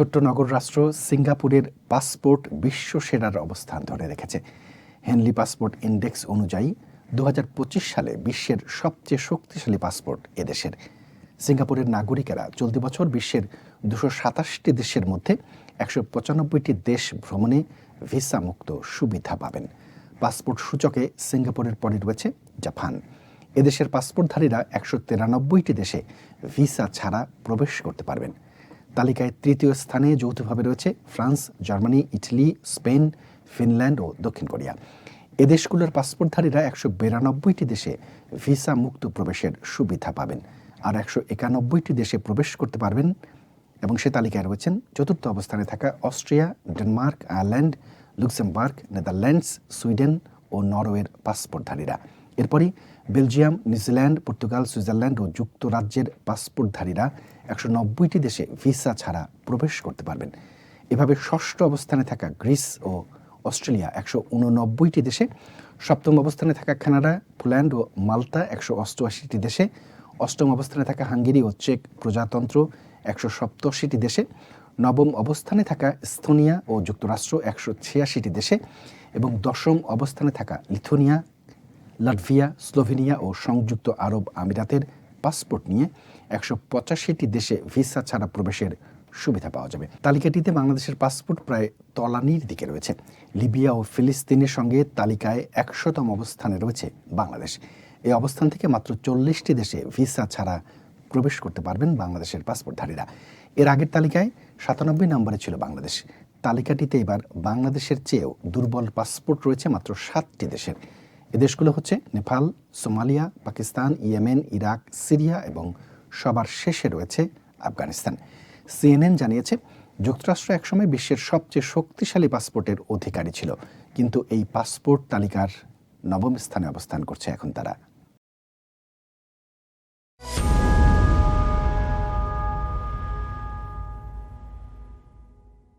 ছোট্ট নগর রাষ্ট্র সিঙ্গাপুরের পাসপোর্ট বিশ্ব সেরার অবস্থান ধরে রেখেছে। হেনলি পাসপোর্ট ইন্ডেক্স অনুযায়ী দু হাজার পঁচিশ সালে বিশ্বের সবচেয়ে শক্তিশালী পাসপোর্ট এদেশের সিঙ্গাপুরের নাগরিকেরা চলতি বছর বিশ্বের দুশো সাতাশটি দেশের মধ্যে একশো পঁচানব্বইটি দেশ ভ্রমণে ভিসা মুক্ত সুবিধা পাবেন। পাসপোর্ট সূচকে সিঙ্গাপুরের পরে রয়েছে জাপান। এদেশের পাসপোর্টধারীরা একশো তিরানব্বইটি দেশে ভিসা ছাড়া প্রবেশ করতে পারবেন। তালিকায় তৃতীয় স্থানে যৌথভাবে রয়েছে France, Germany, Italy, Spain, Finland ও দক্ষিণ কোরিয়া। এ দেশগুলোর পাসপোর্টধারীরা একশো বিরানব্বইটি দেশে ভিসা মুক্ত প্রবেশের সুবিধা পাবেন আর একশো একানব্বইটি দেশে প্রবেশ করতে পারবেন এবং সে তালিকায় রয়েছেন চতুর্থ অবস্থানে থাকা Austria, Denmark, Ireland, Luxembourg, Netherlands, Sweden ও নরওয়ের পাসপোর্টধারীরা। এরপরই Belgium, New Zealand, Portugal, Switzerland ও যুক্তরাজ্যের পাসপোর্টধারীরা একশো নব্বইটি দেশে ভিসা ছাড়া প্রবেশ করতে পারবেন। এভাবে ষষ্ঠ অবস্থানে থাকা গ্রিস ও অস্ট্রেলিয়া একশো উননব্বইটি দেশে, সপ্তম অবস্থানে থাকা কানাডা, পোল্যান্ড ও মাল্টা একশো অষ্টআশিটি দেশে, অষ্টম অবস্থানে থাকা হাঙ্গেরি ও চেক প্রজাতন্ত্র একশো সপ্তাশিটি দেশে, নবম অবস্থানে থাকা স্থনিয়া ও যুক্তরাষ্ট্র একশো ছিয়াশিটি দেশে এবং দশম অবস্থানে থাকা লিথুনিয়া লাটভিয়া, স্লোভেনিয়া ও সংযুক্ত আরব আমিরাতের পাসপোর্ট নিয়ে একশো পঁচাশিটি দেশে ভিসা ছাড়া প্রবেশের সুবিধা পাওয়া যাবে। তালিকাটিতে বাংলাদেশের পাসপোর্ট প্রায় তলানির দিকে রয়েছে। লিবিয়া ও ফিলিস্তিনের সঙ্গে তালিকায় একশোতম অবস্থানে রয়েছে বাংলাদেশ। এই অবস্থান থেকে মাত্র চল্লিশটি দেশে ভিসা ছাড়া প্রবেশ করতে পারবেন বাংলাদেশের পাসপোর্টধারীরা। এর আগের তালিকায় সাতানব্বই নম্বরে ছিল বাংলাদেশ। তালিকাটিতে এবার বাংলাদেশের চেয়েও দুর্বল পাসপোর্ট রয়েছে মাত্র সাতটি দেশের। এ দেশগুলো হচ্ছে Nepal, Somalia, Pakistan, Yemen, Iraq, Syria এবং সবার শেষে রয়েছে আফগানিস্তান। সিএনএন জানিয়েছে, যুক্তরাষ্ট্র একসময় বিশ্বের সবচেয়ে শক্তিশালী পাসপোর্টের অধিকারী ছিল, কিন্তু এই পাসপোর্ট তালিকার নবম স্থানে অবস্থান করছে এখন তারা।